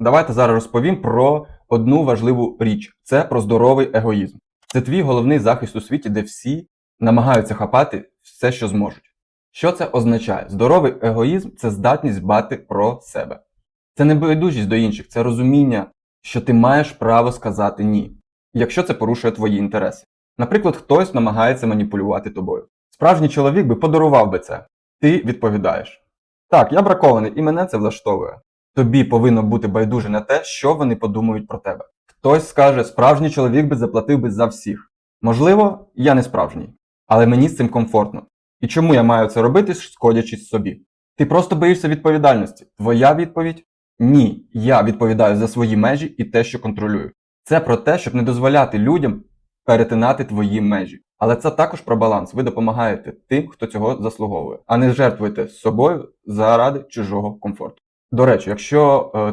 Давайте зараз розповім про одну важливу річ: це про здоровий егоїзм. Це твій головний захист у світі, де всі намагаються хапати все, що зможуть. Що це означає? Здоровий егоїзм це здатність дбати про себе. Це не байдужість до інших, це розуміння, що ти маєш право сказати ні, якщо це порушує твої інтереси. Наприклад, хтось намагається маніпулювати тобою. Справжній чоловік би подарував би це. Ти відповідаєш: Так, я бракований, і мене це влаштовує. Тобі повинно бути байдуже на те, що вони подумають про тебе. Хтось скаже, справжній чоловік би заплатив би за всіх. Можливо, я не справжній, але мені з цим комфортно. І чому я маю це робити, шкодячись собі? Ти просто боїшся відповідальності. Твоя відповідь ні. Я відповідаю за свої межі і те, що контролюю. Це про те, щоб не дозволяти людям перетинати твої межі. Але це також про баланс. Ви допомагаєте тим, хто цього заслуговує, а не жертвуєте собою заради чужого комфорту. До речі, якщо е,